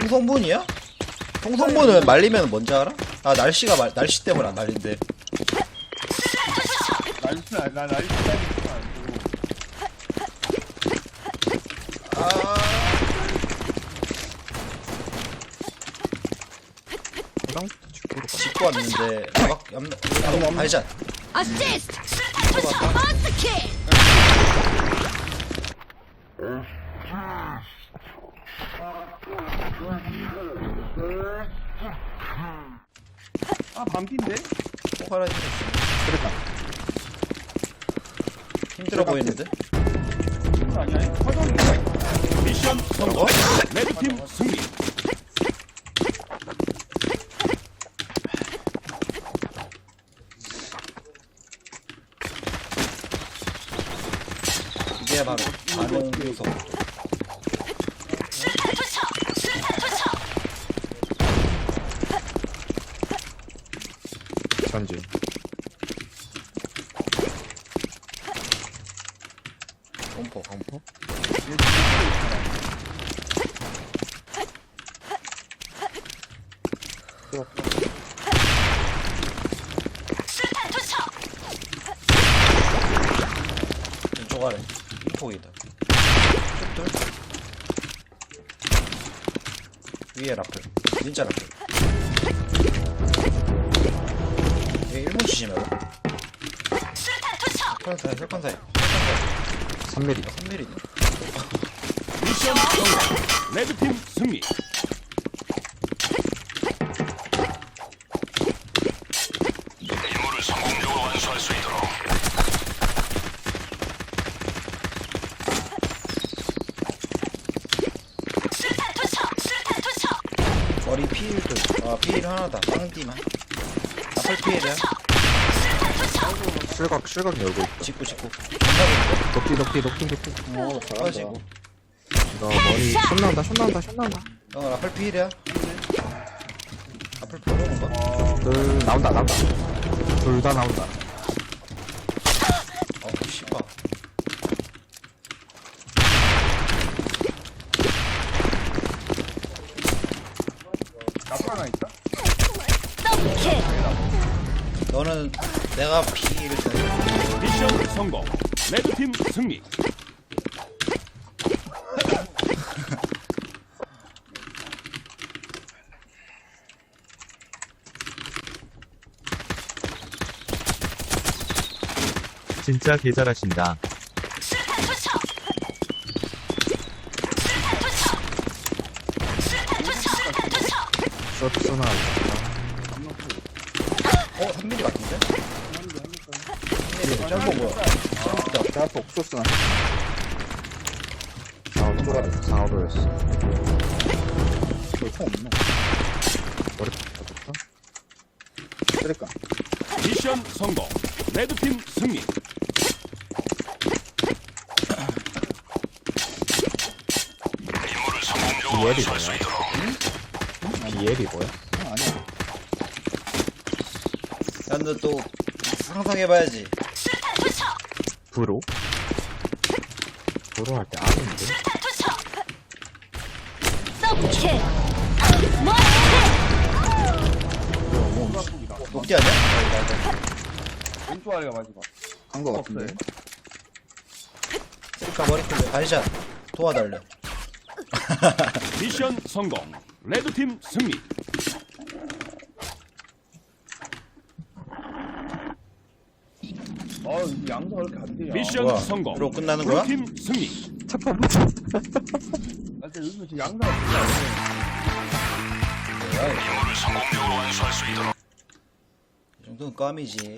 통성분이야? 통성분은 말리면 뭔지 알아? 아 날씨가 말, 날씨 때문에 안 말린대 아니- 나 날씨 따위는 아니고 아 해당부터 직구로 가. 짚고 왔는데 막 얌, 아니잖아 Assist! Monster kick! 아 반피인데? 꼭 하나 힘들었어 그랬다. 힘들어 보이는데? 그거 아니야? 화정이 미션 성공. 레드팀 승리. 이게 바로 반응 요소 공포 공포 왼쪽 아래. 쭉들 위에 라플. 진짜 라플. 얘 1문 주시면 혈관 사이 혈관 사이 3mm. 사이 3mm네 미션 성공. 레드팀 승리. 임무를 성공적으로 완수할 수 있도록. 머리 피일도 아 피일 하나다 쌍디만 라플 피일이야 실각, 실각 열고 있다. 직구 직구 높이, 높이, 높이, 높이. 어 잘하시고 너 머리, 션 나온다, 션 나온다, 션 나온다. 어 라플 피일이야 라플 들어온 거? 둘, 나온다, 나온다. 둘 다 나온다. 어 씨발 나쁜 하나 있다? Double kick! 너는 내가 때 미션 성공. 레드팀 승리. 진짜 개잘하신다. 쇼트 소나. 어 3mm 같은데? 3mm 점프 뭐야 내 앞에 옥소스나. 4호 쪼가리. 4호로였어. 저총 없네. 머리 붙었어? 쓰릴까? 미션 성공. 레드팀 승리. 수 뭐야? 비엘이 뭐야? 난너또 상상해봐야지 브로? 브로 할때 아는데? 녹디 아니야? 왼쪽 아래가 마지막 한거 없어요 쓰리카 머리 클레 반샷 도와달래 미션 성공. 레드팀 승리. 아 양가 왜 이렇게 안 돼요 미션 뭐야 성공. 그럼 끝나는 거야? 팀 승리. 잠깐만. 나 진짜 요즘 지금 진짜 안 돼. 임무를 성공적으로 완수할 수 있도록. 이 정도는 껌이지